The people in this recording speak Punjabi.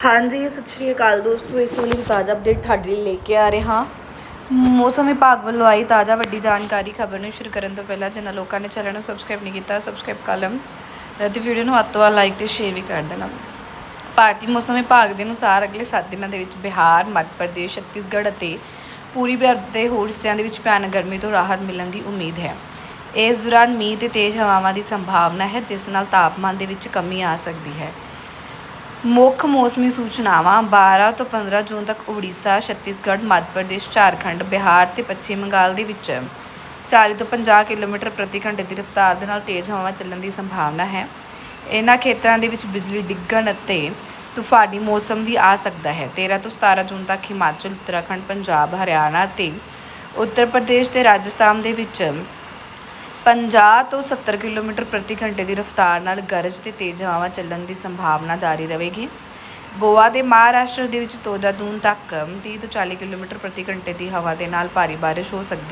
ਹਾਂਜੀ, ਸਤਿ ਸ਼੍ਰੀ ਅਕਾਲ ਦੋਸਤੋ, ਇਸ ਵੇਲੇ ਤਾਜ਼ਾ ਅਪਡੇਟ ਤੁਹਾਡੇ ਲਈ ਲੈ ਕੇ ਆ ਰਹੇ। ਹਾਂ ਮੌਸਮ ਵਿਭਾਗ ਵੱਲੋਂ ਆਈ ਤਾਜ਼ਾ ਵੱਡੀ ਜਾਣਕਾਰੀ, ਖਬਰ ਨੂੰ ਸ਼ੁਰੂ ਕਰਨ ਤੋਂ ਪਹਿਲਾਂ ਜਿਨ੍ਹਾਂ ਲੋਕਾਂ ਨੇ ਚੈਨਲ ਨੂੰ ਸਬਸਕ੍ਰਾਈਬ ਨਹੀਂ ਕੀਤਾ ਸਬਸਕ੍ਰਾਈਬ ਕਰ ਲਓ ਤੇ ਵੀਡੀਓ ਨੂੰ ਵੱਧ ਤੋਂ ਵੱਧ ਲਾਈਕ ਤੇ ਸ਼ੇਅਰ ਵੀ ਕਰ ਦੇਣਾ। ਭਾਰਤੀ ਮੌਸਮ ਵਿਭਾਗ ਦੇ ਅਨੁਸਾਰ ਅਗਲੇ 7 ਦਿਨਾਂ ਦੇ ਵਿੱਚ ਬਿਹਾਰ, ਮੱਧ ਪ੍ਰਦੇਸ਼, ਛੱਤੀਸਗੜ੍ਹ ਅਤੇ ਪੂਰੀ ਭਾਰਤ ਦੇ ਹੋਰ ਹਿੱਸਿਆਂ ਦੇ ਵਿੱਚ ਭਿਆਨਕ ਗਰਮੀ ਤੋਂ ਰਾਹਤ ਮਿਲਣ ਦੀ ਉਮੀਦ ਹੈ। ਇਸ ਦੌਰਾਨ ਮੀਂਹ ਤੇ ਤੇਜ਼ ਹਵਾਵਾਂ ਦੀ ਸੰਭਾਵਨਾ ਹੈ, ਜਿਸ ਨਾਲ ਤਾਪਮਾਨ ਦੇ ਵਿੱਚ ਕਮੀ ਆ ਸਕਦੀ ਹੈ। ਮੁੱਖ ਮੌਸਮੀ ਸੂਚਨਾਵਾਂ 12 ਤੋਂ 15 ਜੂਨ ਤੱਕ ਉੜੀਸਾ, ਛੱਤੀਸਗੜ੍ਹ, ਮੱਧ ਪ੍ਰਦੇਸ਼, ਝਾਰਖੰਡ, ਬਿਹਾਰ ਤੇ ਪੱਛਮੀ ਬੰਗਾਲ ਦੇ ਵਿੱਚ 40 ਤੋਂ 50 ਕਿਲੋਮੀਟਰ ਪ੍ਰਤੀ ਘੰਟੇ ਦੀ ਰਫ਼ਤਾਰ ਦੇ ਨਾਲ ਤੇਜ਼ ਹਵਾ ਚੱਲਣ ਦੀ ਸੰਭਾਵਨਾ ਹੈ। ਇਹਨਾਂ ਖੇਤਰਾਂ ਦੇ ਵਿੱਚ ਬਿਜਲੀ ਡਿੱਗਣ ਅਤੇ ਤੂਫਾਨੀ ਮੌਸਮ ਵੀ ਆ ਸਕਦਾ ਹੈ। 13 ਤੋਂ 17 ਜੂਨ ਤੱਕ ਹਿਮਾਚਲ, ਉੱਤਰਾਖੰਡ, ਪੰਜਾਬ, ਹਰਿਆਣਾ ਅਤੇ ਉੱਤਰ ਪ੍ਰਦੇਸ਼ ਤੇ ਰਾਜਸਥਾਨ ਦੇ ਵਿੱਚ 50 ਤੋਂ 70 ਕਿਲੋਮੀਟਰ ਪ੍ਰਤੀ ਘੰਟੇ ਦੀ ਰਫ਼ਤਾਰ ਨਾਲ ਗਰਜ ਤੇ ਤੇਜ਼ ਹਵਾਵਾਂ ਚੱਲਣ ਦੀ ਸੰਭਾਵਨਾ ਜਾਰੀ ਰਹੇਗੀ। ਗੋਆ ਦੇ ਮਹਾਰਾਸ਼ਟਰ ਦੇ ਵਿੱਚ 14 ਜੂਨ ਤੱਕ 30 ਤੋਂ 40 ਕਿਲੋਮੀਟਰ ਪ੍ਰਤੀ ਘੰਟੇ ਦੀ ਹਵਾ ਦੇ ਨਾਲ ਭਾਰੀ ਬਾਰਿਸ਼ ਹੋ ਸਕਦੀ